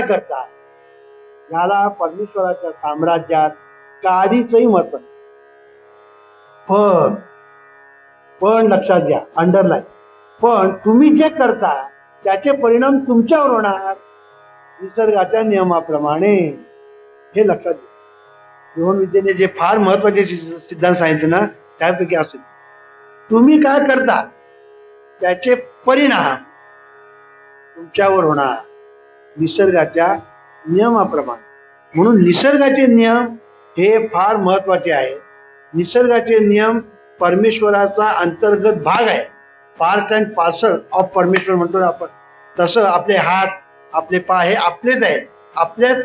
काय करता? याला परमेश्वराच्या साम्राज्यात काहीचही मत पण पण लक्षात घ्या अंडरलाईन पण तुम्ही जे करता त्याचे परिणाम तुमच्यावर होणार. निसर्गाच्या नियमाप्रमाणे हे लक्षात घ्या. जीवनविद्येने जे फार महत्त्वाचे सिद्धांत सांगितले ना त्यापैकी असेल तुम्ही काय करता त्याचे परिणाम तुमच्यावर होणार. निसर्गाच्या नियमाप्रमाणे. म्हणून निसर्गाचे नियम हे फार महत्त्वाचे आहे. निसर्गाचे नियम परमेश्वराचा अंतर्गत भाग आहे. पार्ट अँड पार्सल ऑफ परमेश्वर म्हणतो आपण. तसं आपले हात आपले पाय हे आपलेच आहेत. आपल्याच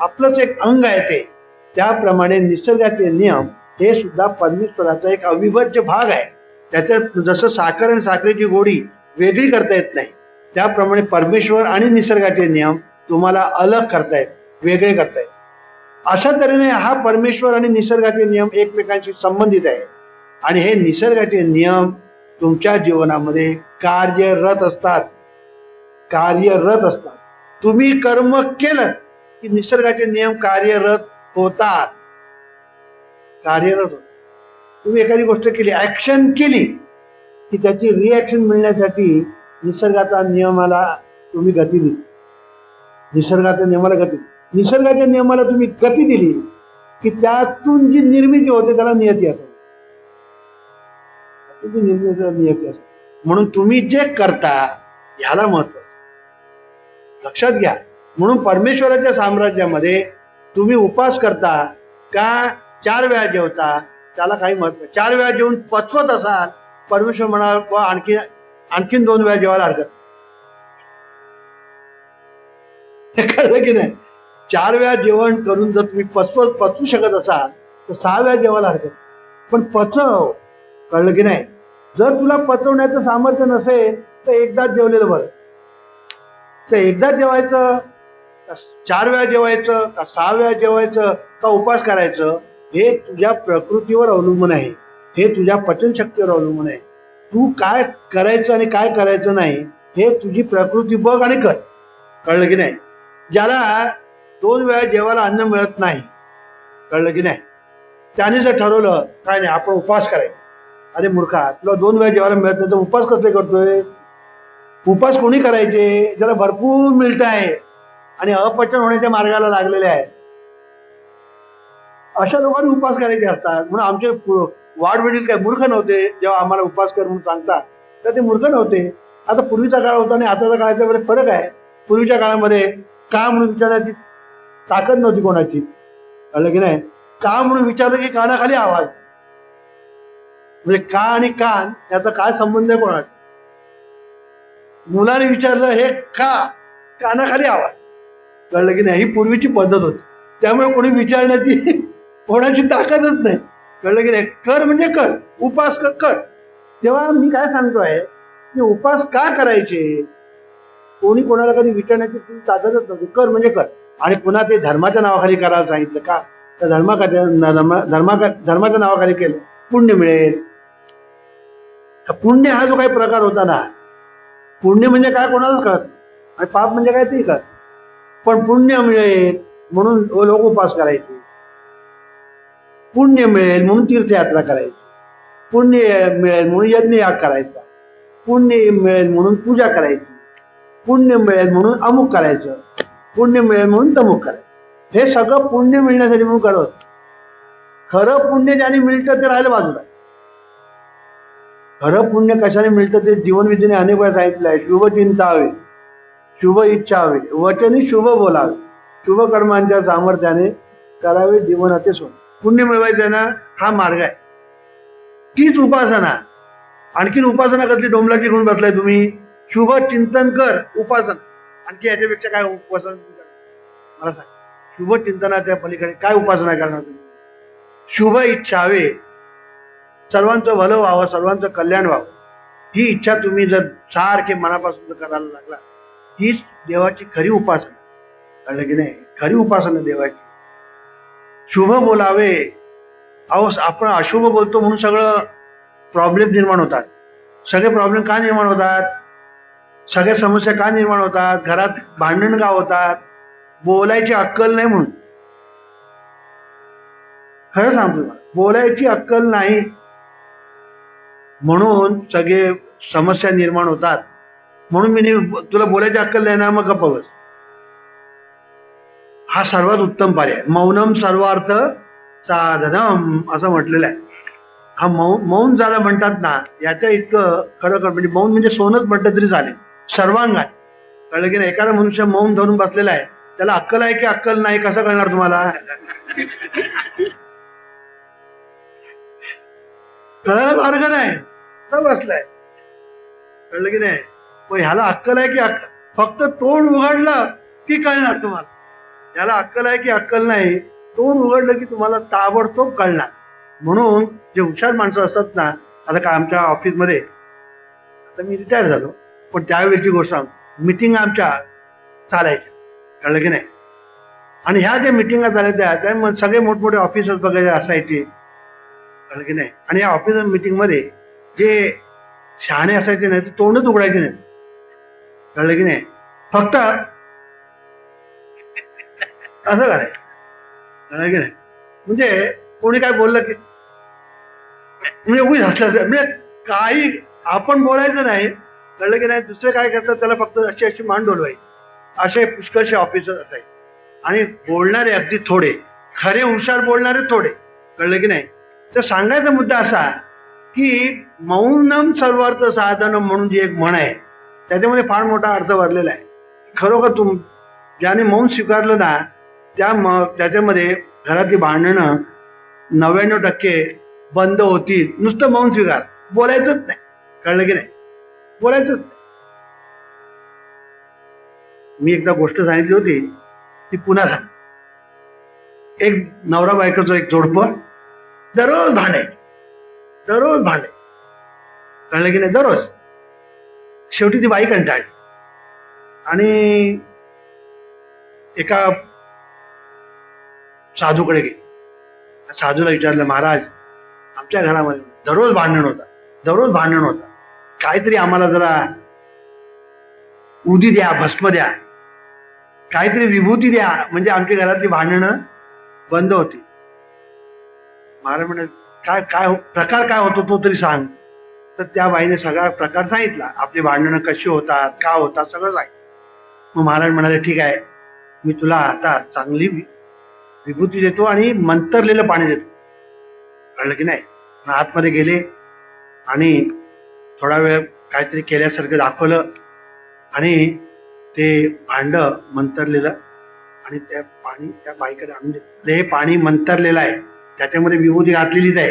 आपलंच एक अंग आहे ते. त्याप्रमाणे निसर्गाचे नियम हे सुद्धा परमेश्वराचा एक अविभाज्य भाग आहे. त्याच्यात जसं साखर आणि साखरेची गोडी वेगळी करता येत नाही. त्याप्रमाणे परमेश्वर आणि निसर्गाचे नियम तुम्हाला अलग करतायत वेगळे करतायत. अशा तऱ्हेने हा परमेश्वर आणि निसर्गाचे नियम एकमेकांशी संबंधित आहे आणि हे निसर्गाचे नियम तुमच्या जीवनामध्ये कार्यरत असतात. कार्यरत असतात. तुम्ही कर्म केलं की निसर्गाचे नियम कार्यरत होतात. कार्यरत होतात. तुम्ही एखादी गोष्ट केली ऍक्शन केली की त्याची रिॲक्शन मिळण्यासाठी निसर्गाचा नियमाला तुम्ही गती दिली. निसर्गाच्या नियमाला गती निसर्गाच्या नियमाला तुम्ही गती दिली की त्यातून जी निर्मिती होते त्याला नियती असते. नियती असते. म्हणून तुम्ही जे करता ह्याला महत्त्व लक्षात घ्या. म्हणून परमेश्वराच्या साम्राज्यामध्ये तुम्ही उपास करता का चार वेळा जेवता त्याला काही महत्त्व नाही. चार वेळा जेवून पचवत असाल परमेश्वर म्हणाल आणखी आणखीन दोन वेळा जेवायला हरकत कळलं की नाही? चार वेळा जेवण करून जर तुम्ही पचवत पचवू शकत असाल तर सहा वेळा जेवायला हरकत पण पचव. कळलं की नाही? जर तुला पचवण्याचं सामर्थ्य नसेल तर एकदाच जेवलेलं बरं. तर एकदाच जेवायचं का चार वेळा जेवायचं का सहा वेळा जेवायचं का उपास करायचं हे तुझ्या प्रकृतीवर अवलंबून आहे. हे तुझ्या पचनशक्तीवर अवलंबून आहे. तू काय करायचं आणि काय करायचं नाही हे तुझी प्रकृती बघ आणि कर. कळलं की नाही? ज्याला दोन वेळा जेवायला अन्न मिळत नाही कळलं की नाही? त्याने जर ठरवलं काय नाही आपण उपवास करायचा. अरे मूर्खा तुला दोन वेळा जेवायला मिळत नाही तर उपवास कसले करतोय? उपवास कोणी करायचे? ज्याला भरपूर मिळत आहे आणि अपचन होण्याच्या मार्गाला लागलेले आहे अशा लोकांनी उपास करायचे असतात. म्हणून आमचे वाडवडील काय मूर्ख नव्हते. जेव्हा आम्हाला उपास कर म्हणून सांगतात तर ते मूर्ख नव्हते. आता पूर्वीचा काळ होता आणि आताचा काळाचा मध्ये फरक आहे. पूर्वीच्या काळामध्ये का म्हणून विचारायची ताकद नव्हती कोणाची. कळलं की नाही? का म्हणून विचारलं की कानाखाली आवाज? म्हणजे का आणि कान याचा काय संबंध आहे कोणाचा? मुलाने विचारलं हे का? कानाखाली आवाज. कळलं की नाही? ही पूर्वीची पद्धत होती. त्यामुळे कोणी विचारण्याची कोणाची ताकदच नाही. कळलं की नाही? कर म्हणजे कर. उपास कर कर. तेव्हा मी काय सांगतोय? की उपास का करायचे? कोणी कोणाला कधी विचारण्याची तुझी ताकदच नव्हती. कर म्हणजे कर. आणि पुन्हा ते धर्माच्या नावाखाली करायला सांगितलं का? तर धर्माच्या धर्मा धर्माच्या नावाखाली केलं. पुण्य मिळेल. पुण्य हा जो काही प्रकार होता ना पुण्य म्हणजे काय कोणालाच कळत आणि पाप म्हणजे काय ते कळत पण पुण्य मिळेल म्हणून लोक उपास करायचे. पुण्य मिळेल म्हणून तीर्थयात्रा करायची. पुण्य मिळेल म्हणून यज्ञयाग करायचा. पुण्य मिळेल म्हणून पूजा करायची. पुण्य मिळेल म्हणून अमुक करायचं. पुण्य मिळेल म्हणून तमुक करायचं. हे सगळं पुण्य मिळण्यासाठी म्हणून करत खरं पुण्य ज्याने मिळतं ते राहिलं बाजूला खरं पुण्य कशाने मिळतं ते जीवनविधीने अनेक वेळा सांगितलं आहे. शुभ चिंता हवी शुभ इच्छा हवी वचनी शुभ बोलावे. शुभ कर्मांच्या सामर्थ्याने करावे जीवनाचे सोने पुण्य मिळवायचं ना हा मार्ग आहे. तीच उपासना. आणखीन उपासना कसली? डोंबलाची घेऊन बसलाय तुम्ही. शुभ चिंतन कर उपासना. आणखी याच्यापेक्षा काय उपासना? तुम्ही करणार? मला सांग. शुभ चिंतनाच्या पलीकडे काय उपासना करणार तुम्ही? शुभ इच्छा हवे सर्वांचं भलं व्हावं सर्वांचं कल्याण व्हावं. ही इच्छा तुम्ही जर सारखे मनापासून जर करायला लागला हीच देवाची खरी उपासना. कळलं की नाही? खरी उपासना देवाची. शुभ बोलावे. अहो आपण अशुभ बोलतो म्हणून सगळं प्रॉब्लेम निर्माण होतात. सगळे प्रॉब्लेम का निर्माण होतात? सगळ्या समस्या का निर्माण होतात? घरात भांडण का होतात? बोलायची अक्कल नाही म्हणून. खरं सांगतो बोलायची अक्कल नाही म्हणून सगळे समस्या निर्माण होतात. म्हणून मी तुला बोलायची अक्कल नाही ना मग गप्पा बस. हा सर्वात उत्तम पर्याय. मौनम सर्वार्थ साधनम असं म्हटलेलं आहे. हा मौ मौन झाला म्हणतात ना याच्या इतकं खरोखर म्हणजे मौन म्हणजे सोनच म्हटलं तरी चालेल. सर्वांग कळलं की नाही? एखादा मनुष्य मौन धरून बसलेला आहे त्याला अक्कल आहे की अक्कल नाही? कसं कळणार तुम्हाला? कळायला मार्ग नाही. तर बसलाय. कळलं की नाही? मग ह्याला अक्कल आहे की अक्कल? फक्त तोंड उघडलं की कळणार तुम्हाला? ह्याला अक्कल आहे की अक्कल नाही तोंड उघडलं की तुम्हाला ताबडतोब कळणार. म्हणून जे हुशार माणसं असतात ना आता काय आमच्या ऑफिसमध्ये आता मी रिटायर झालो पण त्यावेळेची गोष्ट मिटिंग आमच्या चालायच्या कळलं की नाही? आणि ह्या ज्या मिटिंगा झाल्या त्या त्या मग सगळे मोठमोठे ऑफिसर्स वगैरे असायचे कळलं की नाही? आणि या ऑफिस मिटिंगमध्ये जे शहाणे असायचे नाही ते तोंडच उघडायचे नाही कळलं की नाही? फक्त असं करायचं कळलं की नाही? म्हणजे कोणी काय बोललं की म्हणजे उभी हसलं म्हणजे काही आपण बोलायचं नाही कळलं की नाही दुसरे काय करतात त्याला फक्त अशी अशी मान डोलवायची. असे पुष्कळशे ऑफिसर असायचे. आणि बोलणारे अगदी थोडे खरे हुशार बोलणारे थोडे कळलं की नाही? तर सांगायचा मुद्दा असा की मौनम सर्वार्थ साधन म्हणून जी एक म्हण आहे त्याच्यामध्ये फार मोठा अर्थ भरलेला आहे. खरोखर तुम ज्याने मौन स्वीकारलं ना त्या त्याच्यामध्ये घरातली भांडणं नव्याण्णव टक्के बंद होतील. नुसतं मौन स्वीकार. बोलायचंच नाही. कळलं की नाही? बोलायचंच नाही. मी एकदा गोष्ट सांगितली होती ती पुन्हा सांग. एक नवरा बायकोचं एक जोडपं दररोज भांडाय दररोज भांडाय कळलं की नाही? दररोज. शेवटी ती बाई कंटाळली. आणि एका साधूकडे गेले. साधूला विचारलं महाराज आमच्या घरामध्ये दररोज भांडण होता दररोज भांडण होता. काहीतरी आम्हाला जरा उदी द्या भस्म द्या. काहीतरी विभूती द्या. म्हणजे आमच्या घरातली भांडणं बंद होती. महाराज म्हणे काय काय हो- प्रकार काय होतो तो तरी सांग. तर त्या बाईने सगळा प्रकार सांगितला. आपली भांडणं कशी होतात का होतात सगळं सांगितलं. मग महाराज म्हणाले ठीक आहे मी तुला आता चांगली विभूती देतो आणि मंतरलेलं पाणी देतो. कळलं की नाही? आतमध्ये गेले आणि थोडा वेळ काहीतरी केल्यासारखं दाखवलं आणि ते भांड मंतरलेलं आणि त्या पाणी त्या बाईकडे आणून ते हे पाणी मंतरलेलं आहे. त्याच्यामध्ये विभूती घातलेलीच आहे.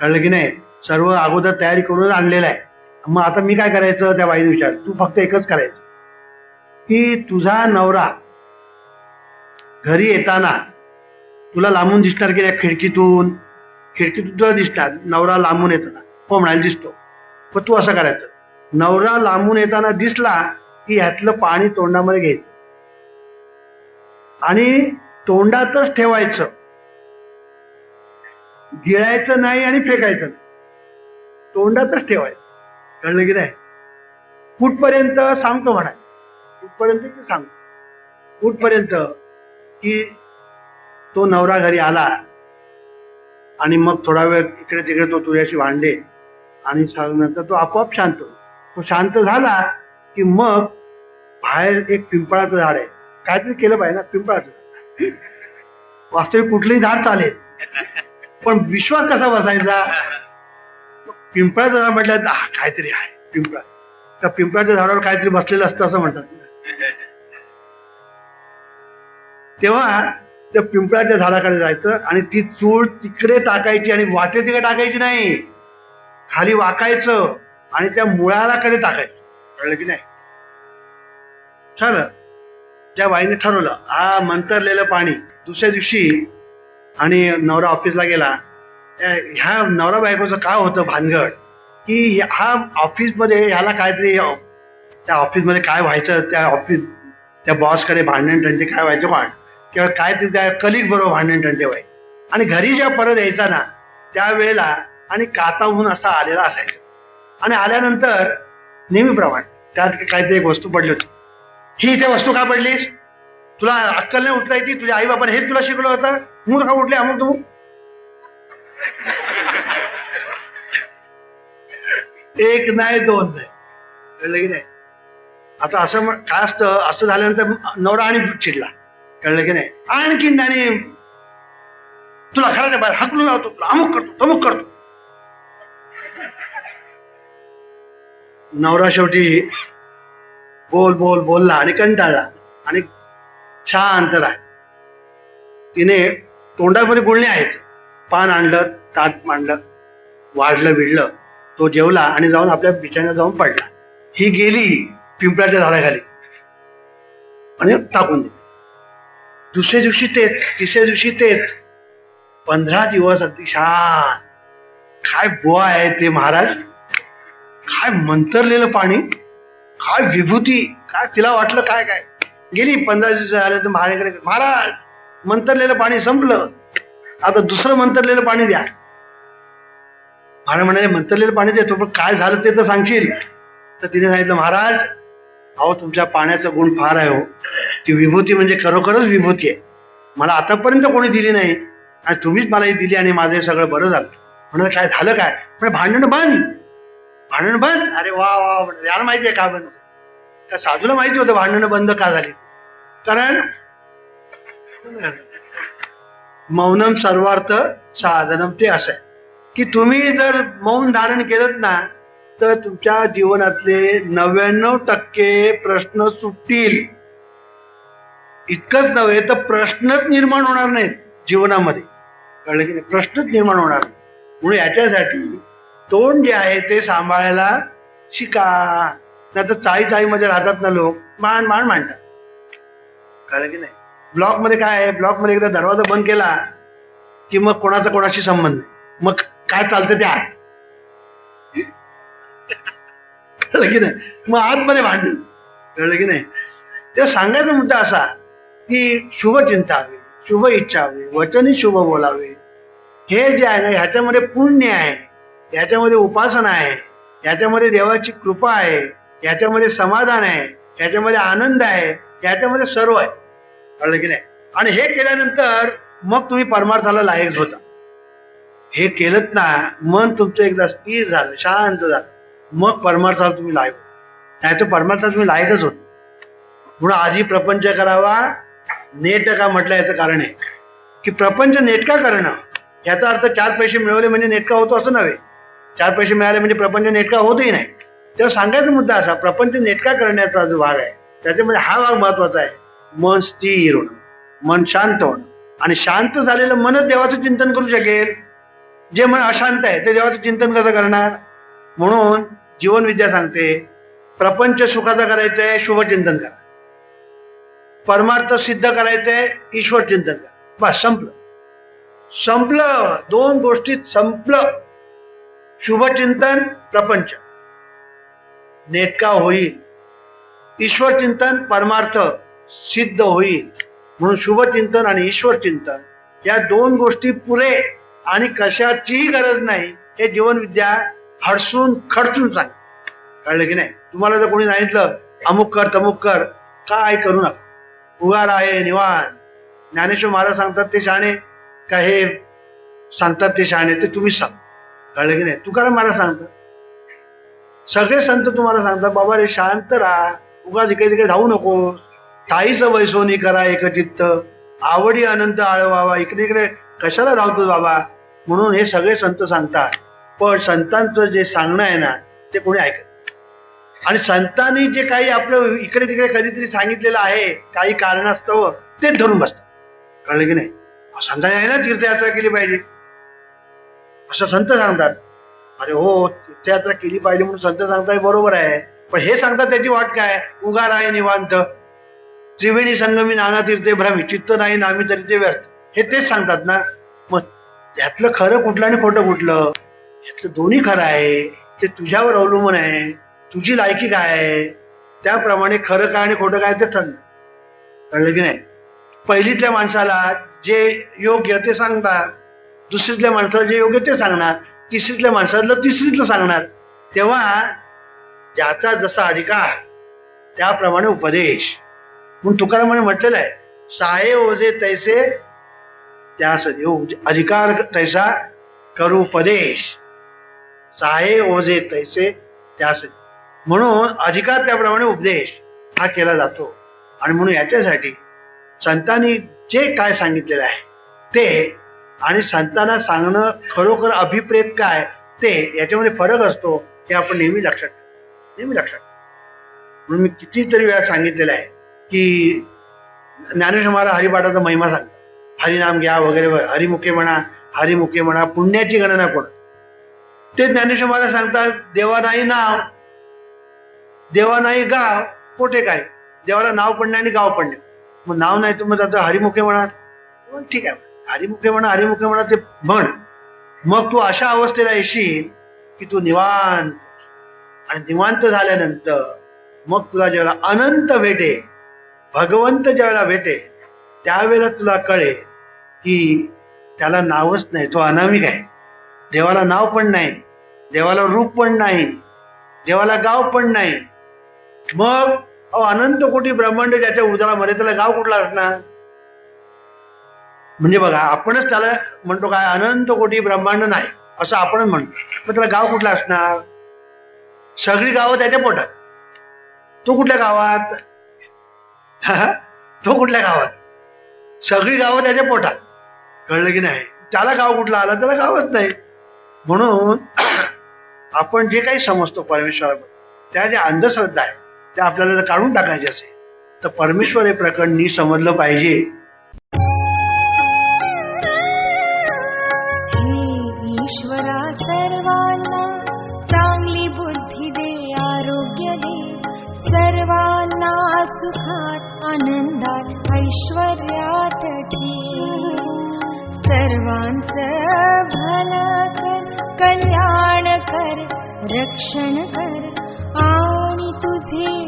कळलं की नाही? सर्व अगोदर तयारी करूनच आणलेलं आहे. मग आता मी काय करायचं त्या बाईने विचार. तू फक्त एकच करायचं. की तुझा नवरा घरी येताना तुला लांबून दिसणार की नाही खिडकीतून? खिडकीतून तुला दिसणार. नवरा लांबून येताना. हो म्हणायला दिसतो. पण तू असं करायचं. नवरा लांबून येताना दिसला की ह्यातलं पाणी तोंडामध्ये घ्यायचं. आणि तोंडातच ठेवायचं. गिळायचं नाही आणि फेकायचं नाही. तोंडातच ठेवायचं. कळलं की नाही? कुठपर्यंत सांगतो म्हणाय. कुठपर्यंत ते सांगतो? कुठपर्यंत? की तो नवरा घरी आला आणि मग थोडा वेळ इकडे तिकडे तो तुझ्याशी भांडे आणि नंतर तो आपोआप शांत तो शांत झाला की मग बाहेर एक पिंपळाचं झाड आहे. काहीतरी केलं पाहिजे ना पिंपळाचं. वास्तविक कुठलंही झाड चालेल. पण विश्वास कसा बसायचा? पिंपळाचं झाड म्हटलं काहीतरी आहे पिंपळा. त्या पिंपळाच्या झाडावर काहीतरी बसलेलं असतं असं म्हणतात. तेव्हा त्या पिंपळाच्या झाडाकडे जायचं आणि ती चूळ तिकडे टाकायची आणि वाटे तिकडे टाकायची नाही. खाली वाकायचं आणि त्या मुळाला कडे टाकायचं. कळलं की नाही? ठरलं. त्या बाईने ठरवलं. हा मंतरलेलं पाणी. दुसऱ्या दिवशी आणि नवरा ऑफिसला गेला. त्या- ह्या नवरा बायकोचं काय होतं भानगड? की हा ऑफिसमध्ये ह्याला काहीतरी त्या ऑफिसमध्ये काय व्हायचं? त्या ऑफिस त्या बॉसकडे भांडण त्यांचे काय व्हायचं? वाट किंवा काय ते त्या कलिक बरोबर भांडण टंटे व्हायचे आणि घरी जेव्हा परत यायचा ना त्यावेळेला आणि काताहून असा आलेला असायचा. आणि आल्यानंतर नेहमीप्रमाणे त्यात काहीतरी एक वस्तू पडली होती. ही इथे वस्तू का पडलीस तुला अक्कल नाही उठता येते तुझ्या आई बापाने हेच तुला शिकलो होतं? मूर्ख उठले अमुक तू एक नाही दोन नाही. कळलं की नाही? आता असं काय असतं? असं झाल्यानंतर नवरा आणि चिडला. कळलं की नाही? आणखीन त्याने तुला घराच्या बाहेर हाकलून लावतो तुला अमुक करतो तमुक करतो. नवरा शेवटी बोल बोल बोलला आणि कंटाळला आणि शांत राह तिने तोंडामध्ये गुळणे आहेत. पान आणलं ताट मांडलं वाढलं विडलं. तो जेवला आणि जाऊन आपल्या बिछाण्यात जाऊन पडला. ही गेली पिंपळाच्या झाडाखाली. आणि टाकून दिली. दुसऱ्या दिवशी तेच तिसऱ्या दिवशी तेच. पंधरा दिवस अगदी शांत. काय बुवा आहे ते महाराज? काय मंतरलेलं पाणी? काय विभूती? काय तिला वाटलं काय काय? गेली पंधरा दिवस झाले तर महाराजकडे महाराज मंतरलेलं पाणी संपलं. आता दुसरं मंतरलेलं पाणी द्या. महाराज म्हणाले मंतरलेलं पाणी देतो पण काय झालं ते तर सांगशील. तर तिने सांगितलं महाराज अहो तुमच्या पाण्याचा गुण फार आहे हो. ती विभूती म्हणजे खरोखरच विभूती आहे. मला आतापर्यंत कोणी दिली नाही. आणि तुम्हीच मला ही दिली आणि माझं हे सगळं बरं झालं. म्हणून काय झालं काय? म्हणजे भांडण बंद. भांडण बंद? अरे वा वा याला माहिती आहे का बंद? त्या साधूला माहिती होतं भांडणं बंद का झाली. कारण मौनम सर्वार्थ साधनम. ते असं आहे की तुम्ही जर मौन धारण केलं ना तर तुमच्या जीवनातले नव्याण्णव टक्के प्रश्न सुटतील. इतकंच नव्हे तर प्रश्नच निर्माण होणार नाहीत जीवनामध्ये. कळलं की नाही? प्रश्नच निर्माण होणार नाही. म्हणून याच्यासाठी तोंड जे आहे ते सांभाळायला शिका. नाही तर चाळी चाळीमध्ये राहतात ना लोक. मान मान मांडतात कळलं की नाही? ब्लॉकमध्ये काय आहे? ब्लॉकमध्ये एकदा दरवाजा बंद केला की मग कोणाचा कोणाशी संबंध नाही. मग काय चालतं ते आत? कळलं की नाही? मग आतमध्ये भांडण. कळलं की नाही? ते सांगायचा मुद्दा असा की शुभचिंता हवी शुभ इच्छा हवी वचनी शुभ बोलावे. हे जे आहे ना ह्याच्यामध्ये पुण्य आहे ह्याच्यामध्ये उपासना आहे ह्याच्यामध्ये देवाची कृपा आहे ह्याच्यामध्ये समाधान आहे ह्याच्यामध्ये आनंद आहे ह्याच्यामध्ये सर्व आहे. कळलं की नाही? आणि हे केल्यानंतर मग तुम्ही परमार्थाला लायक होता. हे केलं ना मन तुमचं एकदा स्थिर झालं शांत झालं. मग परमार्थाला तुम्ही लायक नाही तर परमार्थाला तुम्ही लायकच होत. म्हणून आधी प्रपंच करावा नेट का म्हटलं याचं कारण आहे? की प्रपंच नेटका करणं? याचा अर्थ चार पैसे मिळवले म्हणजे नेटका होतो असं नव्हे. चार पैसे मिळाले म्हणजे प्रपंच नेटका होतही नाही. तेव्हा सांगायचा मुद्दा असा प्रपंच नेटका करण्याचा जो भाग आहे त्याच्यामध्ये हा भाग महत्त्वाचा आहे. मन स्थिर होणं मन शांत होणं. आणि शांत झालेलं मनच देवाचं चिंतन करू शकेल. जे मन अशांत आहे ते देवाचं चिंतन कसं करणार? म्हणून जीवनविद्या सांगते प्रपंच सुखाचा करायचं आहे शुभचिंतन करा. परमार्थ सिद्ध करायचंय ईश्वर चिंतन करा. बस संपलं. संपलं. दोन गोष्टीत संपलं. शुभचिंतन प्रपंच. नेटका होईल. ईश्वर चिंतन परमार्थ सिद्ध होईल. म्हणून शुभचिंतन आणि ईश्वर चिंतन या दोन गोष्टी पुरे आणि कशाचीही गरज नाही. हे जीवनविद्या हडसून खडसून सांग कळलं की नाही? तुम्हाला जर कोणी सांगितलं अमुक कर तमुक कर काय करू नका. उगार आहे निवान ज्ञानेश्वर महाराज सांगतात ते शाणे का हे सांगतात ते शाणे ते तुम्ही सांग. कळलं की नाही? तुकाराम महाराज सांगतात. सगळे संत तुम्हाला सांगतात बाबा रे शांत राहा. उगा इकडे तिकडे धावू नको. ताईचं वैसोनी करा एकचित्त. आवडी अनंत आळवावा. इकडे इकडे कशाला धावतो बाबा? म्हणून हे सगळे संत सांगतात. पण संतांचं जे सांगणं आहे ना ते कोणी ऐकत आणि संतांनी जे काही आपलं इकडे तिकडे कधीतरी सांगितलेलं आहे काही कारणास्तव तेच धरून बसतात. कळलं की नाही? संतांनी आहे ना तीर्थयात्रा केली पाहिजे. असं संत सांगतात. अरे हो तीर्थयात्रा केली पाहिजे म्हणून संत सांगताय बरोबर आहे. पण हे सांगतात त्याची वाट काय? उगार आहे निवांत. त्रिवेणी संगमी नाना तीर्थे भ्रमी चित्त नाही नामी तरी ते व्यर्थ. हे तेच सांगतात ना? मग त्यातलं खरं कुठलं आणि खोटं कुठलं? यातलं दोन्ही खरं आहे ते तुझ्यावर अवलंबून आहे. तुझी लायकी काय आहे? त्याप्रमाणे खरं काय आणि खोटं काय ते ठरलं. कळलं की नाही? पहिलीतल्या माणसाला जे योग्य ते सांगतात. दुसरीतल्या माणसाला जे योग्य ते सांगणार. तिसरीतल्या माणसाला तिसरीतलं सांगणार. तेव्हा ज्याचा जसा अधिकार त्याप्रमाणे उपदेश. म्हणून तुकारामाने म्हटलेलं आहे साहे ओझे तैसे त्यास हो, म्हणजे अधिकार तैसा करू उपदेश. साहे ओझे तैसे त्यास म्हणून अधिकार त्याप्रमाणे उपदेश हा केला जातो. आणि म्हणून याच्यासाठी संतांनी जे काय सांगितलेलं आहे ते आणि संतांना सांगणं खरोखर अभिप्रेत काय ते याच्यामध्ये फरक असतो हे आपण नेहमी लक्षात नेहमी लक्षात म्हणून मी कितीतरी वेळा सांगितलेलं आहे की ज्ञानेश्वर महाराज हरिपाठाचा महिमा सांगतात. हरिनाम घ्या वगैरे हरिमुखे म्हणा हरिमुखे म्हणा पुण्याची गणना कोण ते ज्ञानेश्वर महाराज सांगतात देवा नाही नाव. देवा नाही गाव कोठे काय? देवाला नाव पडणे आणि गाव पडणे मग नाव नाही तुम्ही मग आता हरिमुखे म्हणा ठीक आहे. हरिमुखे म्हणा हरिमुखे म्हणा ते म्हण. मग तू अशा अवस्थेला येशील की तू निवांत आणि निवांत झाल्यानंतर मग तुला ज्यावेळेला अनंत भेटे भगवंत ज्यावेळेला भेटे त्यावेळेला तुला कळेल की त्याला नावच नाही. तो अनामिक आहे. देवाला नाव पण नाही. देवाला रूप पण नाही. देवाला गाव पण नाही. मग अहो अनंत कोटी ब्रह्मांड ज्याच्या उदरामध्ये त्याला गाव कुठला असणार? म्हणजे बघा आपणच त्याला म्हणतो काय अनंत कोटी ब्रह्मांड नाही असं आपणच म्हणतो. मग त्याला गाव कुठला असणार? सगळी गावं त्याच्या पोटात. तो कुठल्या गावात? तो कुठल्या गावात? सगळी गावं त्याच्या पोटात. कळलं की नाही? त्याला गाव कुठला आला त्याला गावच नाही. म्हणून आपण जे काही समजतो परमेश्वराबद्दल त्या ज्या अंधश्रद्धा आहे त्या आपल्याला जर काढून टाकायचे असेल तर परमेश्वर हे प्रकरणी समजलं पाहिजे. ईश्वरा सर्वांना चांगली बुद्धी दे आरोग्य दे. आनंदात ऐश्वर्यात ठेव सर्वांचं भलं कर कल्याण कर रक्षण कर. आणि तुझे